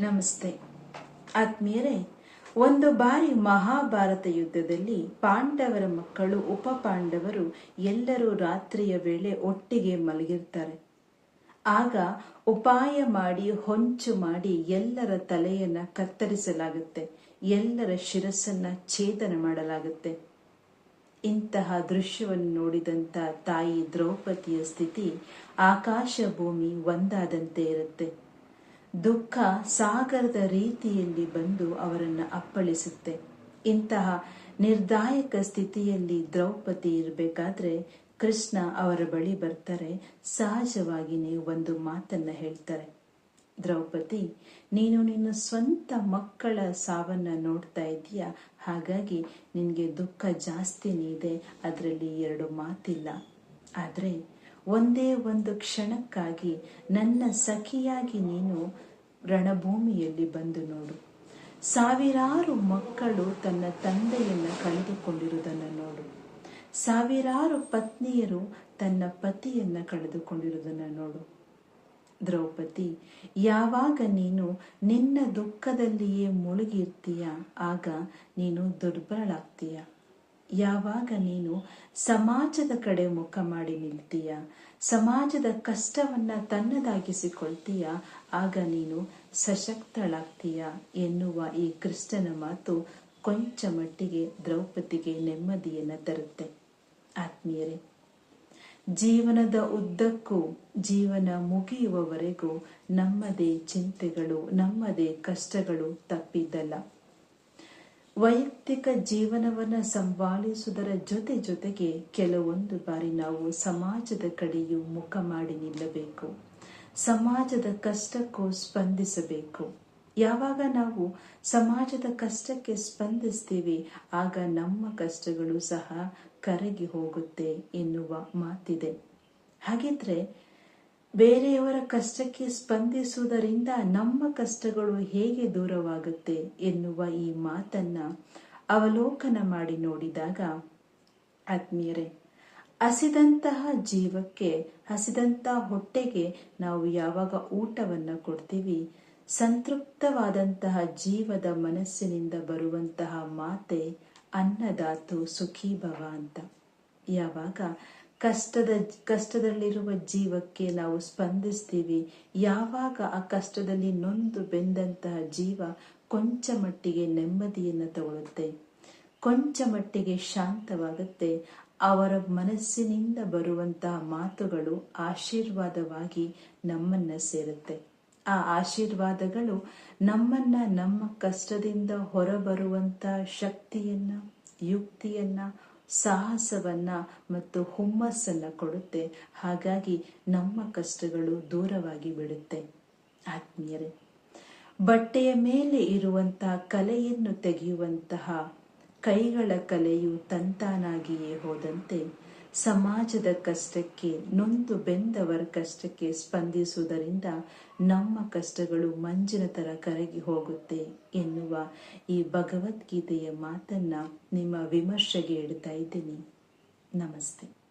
ನಮಸ್ತೆ. ಆತ್ಮೀಯರೇ, ಒಂದು ಬಾರಿ ಮಹಾಭಾರತ ಯುದ್ಧದಲ್ಲಿ ಪಾಂಡವರ ಮಕ್ಕಳು, ಉಪ ಪಾಂಡವರು ಎಲ್ಲರೂ ರಾತ್ರಿಯ ವೇಳೆ ಒಟ್ಟಿಗೆ ಮಲಗಿರ್ತಾರೆ. ಆಗ ಉಪಾಯ ಮಾಡಿ, ಹೊಂಚು ಮಾಡಿ ಎಲ್ಲರ ತಲೆಯನ್ನ ಕತ್ತರಿಸಲಾಗುತ್ತೆ, ಎಲ್ಲರ ಶಿರಸ್ಸನ್ನ ಛೇದನ ಮಾಡಲಾಗುತ್ತೆ. ಇಂತಹ ದೃಶ್ಯವನ್ನು ನೋಡಿದಂತ ತಾಯಿ ದ್ರೌಪದಿಯ ಸ್ಥಿತಿ ಆಕಾಶ ಭೂಮಿ ಒಂದಾದಂತೆ ಇರುತ್ತೆ. ದುಃಖ ಸಾಗರದ ರೀತಿಯಲ್ಲಿ ಬಂದು ಅವರನ್ನು ಅಪ್ಪಳಿಸುತ್ತೆ. ಇಂತಹ ನಿರ್ದಾಯಕ ಸ್ಥಿತಿಯಲ್ಲಿ ದ್ರೌಪದಿ ಇರಬೇಕಾದ್ರೆ ಕೃಷ್ಣ ಅವರ ಬಳಿ ಬರ್ತಾರೆ, ಸಹಜವಾಗಿನೇ ಒಂದು ಮಾತನ್ನ ಹೇಳ್ತಾರೆ. ದ್ರೌಪದಿ, ನೀನು ನಿನ್ನ ಸ್ವಂತ ಮಕ್ಕಳ ಸಾವನ್ನ ನೋಡ್ತಾ ಇದೀಯ ಹಾಗಾಗಿ ನಿನಗೆ ದುಃಖ ಜಾಸ್ತಿನೇ ಇದೆ, ಅದರಲ್ಲಿ ಎರಡು ಮಾತಿಲ್ಲ. ಆದ್ರೆ ಒಂದೇ ಒಂದು ಕ್ಷಣಕ್ಕಾಗಿ ನನ್ನ ಸಖಿಯಾಗಿ ನೀನು ರಣಭೂಮಿಯಲ್ಲಿ ಬಂದು ನೋಡು. ಸಾವಿರಾರು ಮಕ್ಕಳು ತನ್ನ ತಂದೆಯನ್ನ ಕಳೆದುಕೊಂಡಿರುವುದನ್ನು ನೋಡು. ಸಾವಿರಾರು ಪತ್ನಿಯರು ತನ್ನ ಪತಿಯನ್ನ ಕಳೆದುಕೊಂಡಿರುವುದನ್ನು ನೋಡು. ದ್ರೌಪದಿ, ಯಾವಾಗ ನೀನು ನಿನ್ನ ದುಃಖದಲ್ಲಿಯೇ ಮುಳುಗಿರ್ತೀಯ ಆಗ ನೀನು ದುರ್ಬಲಳಾಗ್ತೀಯ ಯಾವಾಗ ನೀನು ಸಮಾಜದ ಕಡೆ ಮುಖ ಮಾಡಿ ನಿಲ್ತೀಯ? ಸಮಾಜದ ಕಷ್ಟವನ್ನ ತನ್ನದಾಗಿಸಿಕೊಳ್ತೀಯ? ಆಗ ನೀನು ಸಶಕ್ತಳಾಗ್ತೀಯ ಎನ್ನುವ ಈ ಕೃಷ್ಣನ ಮಾತು ಕೊಂಚ ಮಟ್ಟಿಗೆ ದ್ರೌಪದಿಗೆ ನೆಮ್ಮದಿಯನ್ನು ತರುತ್ತೆ. ಆತ್ಮೀಯರೇ, ಜೀವನದ ಉದ್ದಕ್ಕೂ ಜೀವನ ಮುಗಿಯುವವರೆಗೂ ನಮ್ಮದೇ ಚಿಂತೆಗಳು, ನಮ್ಮದೇ ಕಷ್ಟಗಳು ತಪ್ಪಿದ್ದಲ್ಲ. ವೈಯಕ್ತಿಕ ಜೀವನವನ್ನ ಸಂಭಾಳಿಸುವುದರ ಜೊತೆ ಜೊತೆಗೆ ಕೆಲವೊಂದು ಬಾರಿ ನಾವು ಸಮಾಜದ ಕಡೆಯೂ ಮುಖ ಮಾಡಿ ನಿಲ್ಲಬೇಕು. ಸಮಾಜದ ಕಷ್ಟಕ್ಕೂ ಸ್ಪಂದಿಸಬೇಕು. ಯಾವಾಗ ನಾವು ಸಮಾಜದ ಕಷ್ಟಕ್ಕೆ ಸ್ಪಂದಿಸ್ತೀವಿ, ಆಗ ನಮ್ಮ ಕಷ್ಟಗಳು ಸಹ ಕರಗಿ ಹೋಗುತ್ತೆ ಎನ್ನುವ ಮಾತಿದೆ. ಹಾಗಿದ್ರೆ ಬೇರೆಯವರ ಕಷ್ಟಕ್ಕೆ ಸ್ಪಂದಿಸುವುದರಿಂದ ನಮ್ಮ ಕಷ್ಟಗಳು ಹೇಗೆ ದೂರವಾಗುತ್ತೆ ಎನ್ನುವ ಈ ಮಾತನ್ನ ಅವಲೋಕನ ಮಾಡಿ ನೋಡಿದಾಗ, ಆತ್ಮೀಯರೇ, ಹಸಿದಂತಹ ಜೀವಕ್ಕೆ ಹಸಿದಂತಹ ಹೊಟ್ಟೆಗೆ ನಾವು ಯಾವಾಗ ಊಟವನ್ನ ಕೊಡ್ತೀವಿ, ಸಂತೃಪ್ತವಾದಂತಹ ಜೀವದ ಮನಸ್ಸಿನಿಂದ ಬರುವಂತಹ ಮಾತೆ ಅನ್ನದಾತು ಸುಖೀಭವ ಅಂತ. ಯಾವಾಗ ಕಷ್ಟದ, ಕಷ್ಟದಲ್ಲಿರುವ ಜೀವಕ್ಕೆ ನಾವು ಸ್ಪಂದಿಸ್ತೀವಿ. ಯಾವಾಗ ಆ ಕಷ್ಟದಲ್ಲಿ ನೊಂದು ಬೆಂದಂತಹ ಜೀವ ಕೊಂಚ ಮಟ್ಟಿಗೆ ನೆಮ್ಮದಿಯನ್ನು ತಗೊಳ್ಳುತ್ತೆ ಕೊಂಚ ಮಟ್ಟಿಗೆ ಶಾಂತವಾಗುತ್ತೆ. ಅವರ ಮನಸ್ಸಿನಿಂದ ಬರುವಂತಹ ಮಾತುಗಳು ಆಶೀರ್ವಾದವಾಗಿ ನಮ್ಮನ್ನ ಸೇರುತ್ತೆ. ಆ ಆಶೀರ್ವಾದಗಳು ನಮ್ಮನ್ನ ನಮ್ಮ ಕಷ್ಟದಿಂದ ಹೊರಬರುವಂತ ಶಕ್ತಿಯನ್ನ, ಯುಕ್ತಿಯನ್ನ ಸಾಹಸವನ್ನ ಮತ್ತು ಹುಮ್ಮಸ್ಸನ್ನ ಕೊಡುತ್ತೆ. ಹಾಗಾಗಿ ನಮ್ಮ ಕಷ್ಟಗಳು ದೂರವಾಗಿ ಬಿಡುತ್ತೆ ಆತ್ಮೀಯರೇ, ಬಟ್ಟೆಯ ಮೇಲೆ ಇರುವಂತಹ ಕಲೆಯನ್ನು ತೆಗೆಯುವಂತಹ ಕೈಗಳ ಕಲೆಯು ತಂತಾನಾಗಿಯೇ ಹೋದಂತೆ ಸಮಾಜದ ಕಷ್ಟಕ್ಕೆ, ನೊಂದು ಬೆಂದವರ ಕಷ್ಟಕ್ಕೆ ಸ್ಪಂದಿಸುವುದರಿಂದ ನಮ್ಮ ಕಷ್ಟಗಳು ಮಂಜಿನ ಥರ ಕರಗಿ ಹೋಗುತ್ತೆ ಎನ್ನುವ ಈ ಭಗವದ್ಗೀತೆಯ ಮಾತನ್ನ ನಿಮ್ಮ ವಿಮರ್ಶೆಗೆ ಇಡ್ತಾ ಇದ್ದೀನಿ. ನಮಸ್ತೆ.